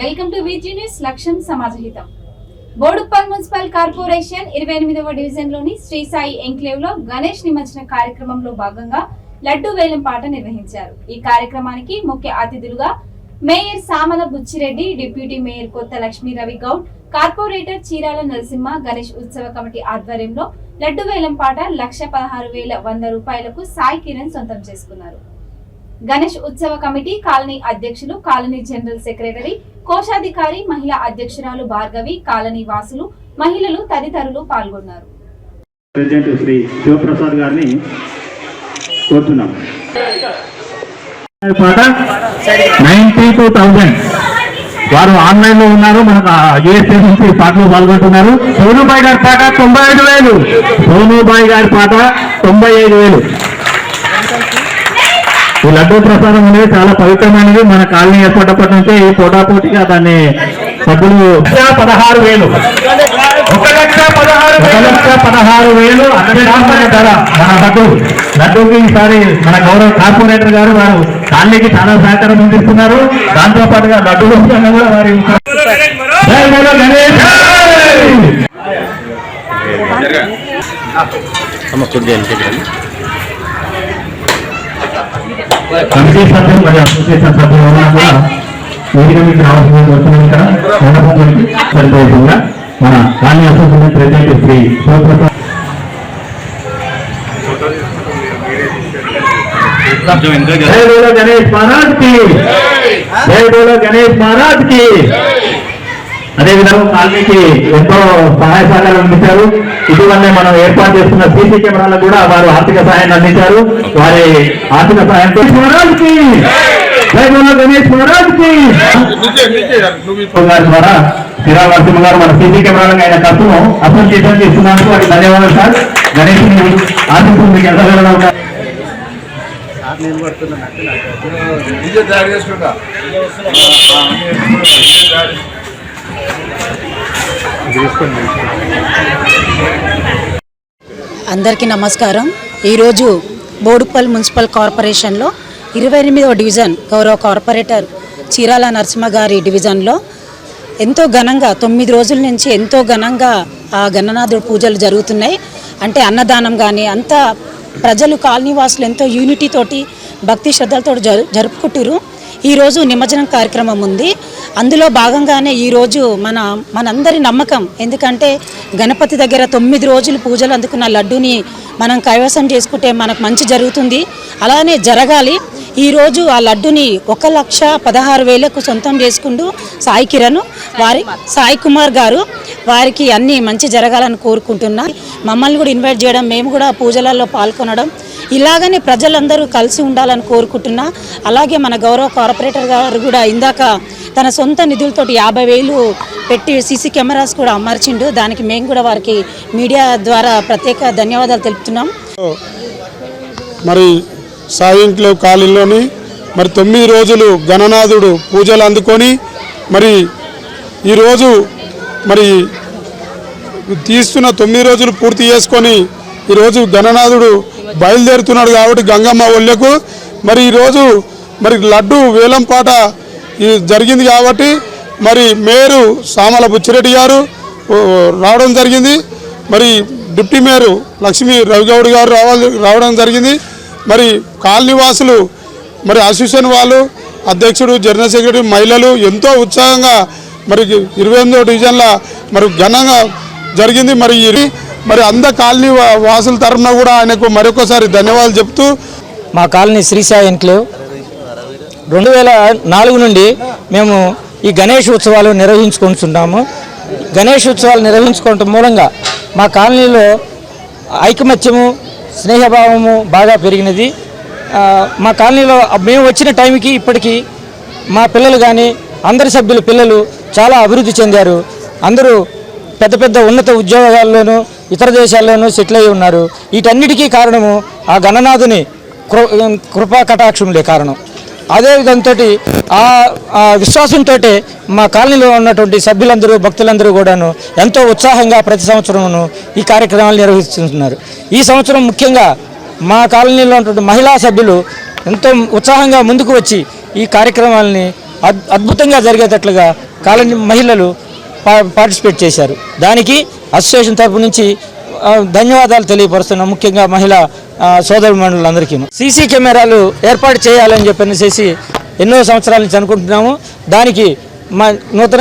Welcome to విజీ news లక్ష్యం సమాజహితం Boduppal municipal corporation ఇరవై ఎనిమిదవ డివిజన్లోని శ్రీ సాయి ఎంక్లేవ్లో గణేష్ నిమజ్జన కార్యక్రమంలో భాగంగా లడ్డు వేలం పాట నిర్వహించారు. ఈ కార్యక్రమానికి ముఖ్య అతిథులుగా mayor Samala Buchireddy deputy mayor Kotha Lakshmi Ravi Goud corporator Cheerala Narasimha Ganesh ఉత్సవ కమిటీ ఆధ్వర్యంలో లడ్డు వేలం పాట లక్ష పదహారు వేల వంద రూపాయలకు సాయి కిరణ్ సొంతం చేసుకున్నారు. గణేష్ ఉత్సవ కమిటీ కాలనీ అధ్యక్షులు కాలనీ జనరల్ సెక్రటరీ కోశాధికారి మహిళా అధ్యక్షురాలు భార్గవి కాలనీ వాసులు మహిళలు తదితరులు పాల్గొన్నారు. ప్రెసిడెంట్ శ్రీ శివప్రసాద్ గారిని కోరుతున్నాం. పాట? Ninety two thousand. వారు ఆన్లైన్లో ఉన్నారు మనకు యుఎస్ఏ నుంచి పాటలో పాల్గొంటున్నారు. సోనుబాయ్ గారి పాట తొంభై ఐదు వేలు. సోనుబాయ్ గారి పాట తొంభై ఐదు వేలు. ఈ లడ్డూ ప్రసాదం అనేది చాలా పవిత్రమైనది. మన కాలనీ ఏర్పడినప్పటి నుంచి పోటాపోటీగా దాన్ని సభ్యులు పదహారు వేలు. ఒక లక్ష పదహారు ఒక లక్ష పదహారు వేలు. అత్యధికమైన ధర. మన లడ్డు. లడ్డూకి ఈసారి మన గౌరవ కార్పొరేటర్ గారు వారు కాలనీకి చాలా సహకారం అందిస్తున్నారు. దాంతో పాటుగా లడ్డు కూడా వారి జై బోలో గణేష్! జై! అమ్మ కుడి కమిటీ సభ్యులు మరియు అసోసియేషన్ సభ్యులు ఎవరైనా కూడా వేదిక మీకు రావాల్సిన వచ్చిన ఇక్కడ మండపంలోకి మన colony association president Shri Sivaprasad కొంచెం ఇంకా జై బోలో గణేష్ మహారాజ్కి. జై. బోలో గణేష్ మహారాజ్కి. అదేవిధంగా కాలనీకి ఎంతో సహాయ సహకారం అందించారు. ఇటీవలనే మనం ఏర్పాటు చేస్తున్న సీసీ కెమెరాలకు కూడా వారు ఆర్థిక సహాయాన్ని అందించారు. వారి ఆర్థిక సహాయంతో మహారాజ్కి జై బోలో గణేష్ మహారాజ్కి గారి ద్వారా మన సీసీ కెమెరాలకు ఆయన ఖర్చును అసోసియేషన్ చేస్తున్నందుకు వారికి ధన్యవాదాలు సార్. గణేష్ ఆశిస్తుంది మీకు తయారు చేసుకుంటా అందరికీ నమస్కారం. ఈరోజు బోడుపల్ మున్సిపల్ కార్పొరేషన్లో ఇరవై ఎనిమిదవ డివిజన్ గౌరవ కార్పొరేటర్ చీరాల నరసింహ గారి డివిజన్లో ఎంతో ఘనంగా తొమ్మిది రోజుల నుంచి ఎంతో ఘనంగా ఆ గణనాథుడు పూజలు జరుగుతున్నాయి. అంటే అన్నదానం కానీ అంతా ప్రజలు కాలనీవాసులు ఎంతో యూనిటీ తోటి భక్తి శ్రద్ధలతో జరు జరుపుకుంటురు ఈరోజు నిమజ్జనం కార్యక్రమం ఉంది. అందులో భాగంగానే ఈరోజు మన మనందరి నమ్మకం. ఎందుకంటే గణపతి దగ్గర తొమ్మిది రోజులు పూజలు అందుకున్న లడ్డూని మనం కైవసం చేసుకుంటే మనకు మంచి జరుగుతుంది. అలానే జరగాలి. ఈరోజు ఆ లడ్డుని ఒక లక్ష పదహారు వేలకు సొంతం చేసుకుంటూ సాయి కిరణ్ వారి సాయి కుమార్ గారు వారికి అన్నీ మంచి జరగాలని కోరుకుంటున్నా. మమ్మల్ని కూడా ఇన్వైట్ చేయడం మేము కూడా పూజలలో పాల్గొనడం ఇలాగనే ప్రజలందరూ కలిసి ఉండాలని కోరుకుంటున్నా. అలాగే మన గౌరవ కార్పొరేటర్ గారు కూడా ఇందాక తన సొంత నిధులతోటి యాభై వేలు పెట్టి సీసీ కెమెరాస్ కూడా అమర్చిండు. దానికి మేము కూడా వారికి మీడియా ద్వారా ప్రత్యేక ధన్యవాదాలు తెలుపుతున్నాం. మరి సాయి ఇంట్లో మరి తొమ్మిది రోజులు గణనాథుడు పూజలు అందుకొని మరి ఈరోజు మరి తీస్తున్న తొమ్మిది రోజులు పూర్తి చేసుకొని ఈరోజు గణనాథుడు బయలుదేరుతున్నాడు కాబట్టి గంగమ్మ ఒళ్ళకు. మరి ఈరోజు మరి లడ్డు వేలం పాట జరిగింది కాబట్టి మరి మేయరు సామల బుచ్చిరెడ్డి గారు రావడం జరిగింది. మరి డిప్టీ మేయరు లక్ష్మీ రవిగౌడ్ గారు రావాలి రావడం జరిగింది. మరి కాలనీవాసులు మరి అసోసియేషన్ వాళ్ళు అధ్యక్షుడు జనరల్ సెక్రటరీ మహిళలు ఎంతో ఉత్సాహంగా మరి ఇరవై ఎనిమిదో డివిజన్ల మరి ఘనంగా జరిగింది. మరి ఇది మరి అంద కాలనీ వా- వాసుల తరఫున కూడా ఆయనకు మరొకసారి ధన్యవాదాలు చెప్తూ మా కాలనీ శ్రీసాయి ఎన్క్లేవ్. రెండు వేల నాలుగు నుండి మేము ఈ గణేష్ ఉత్సవాలు నిర్వహించుకుంటున్నాము. గణేష్ ఉత్సవాలు నిర్వహించుకోవటం మూలంగా మా కాలనీలో ఐకమత్యము స్నేహభావము బాగా పెరిగినది. మా కాలనీలో మేము వచ్చిన టైంకి ఇప్పటికీ మా పిల్లలు కానీ అందరి సభ్యుల పిల్లలు చాలా అభివృద్ధి చెందారు. అందరూ పెద్ద పెద్ద ఉన్నత ఉద్యోగాల్లోనూ ఇతర దేశాల్లోనూ సెటిల్ అయి ఉన్నారు. వీటన్నిటికీ కారణము ఆ గణనాథుని కృ కృపా కటాక్షములే కారణం. అదేవిధంతో ఆ విశ్వాసంతో మా కాలనీలో ఉన్నటువంటి సభ్యులందరూ భక్తులందరూ కూడాను ఎంతో ఉత్సాహంగా ప్రతి సంవత్సరమును ఈ కార్యక్రమాలు నిర్వహిస్తున్నారు. ఈ సంవత్సరం ముఖ్యంగా మా కాలనీలో ఉన్నటువంటి మహిళా సభ్యులు ఎంతో ఉత్సాహంగా ముందుకు వచ్చి ఈ కార్యక్రమాలని అద్భుతంగా జరిగేటట్లుగా కాలనీ మహిళలు పార్టిసిపేట్ చేశారు. దానికి అసోసియేషన్ తరపు నుంచి ధన్యవాదాలు తెలియపరుస్తున్నాం ముఖ్యంగా మహిళా సోదరి మండలందరికీ. సీసీ కెమెరాలు ఏర్పాటు చేయాలని చెప్పనేసి ఎన్నో సంవత్సరాల నుంచి అనుకుంటున్నాము. దానికి మా నూతన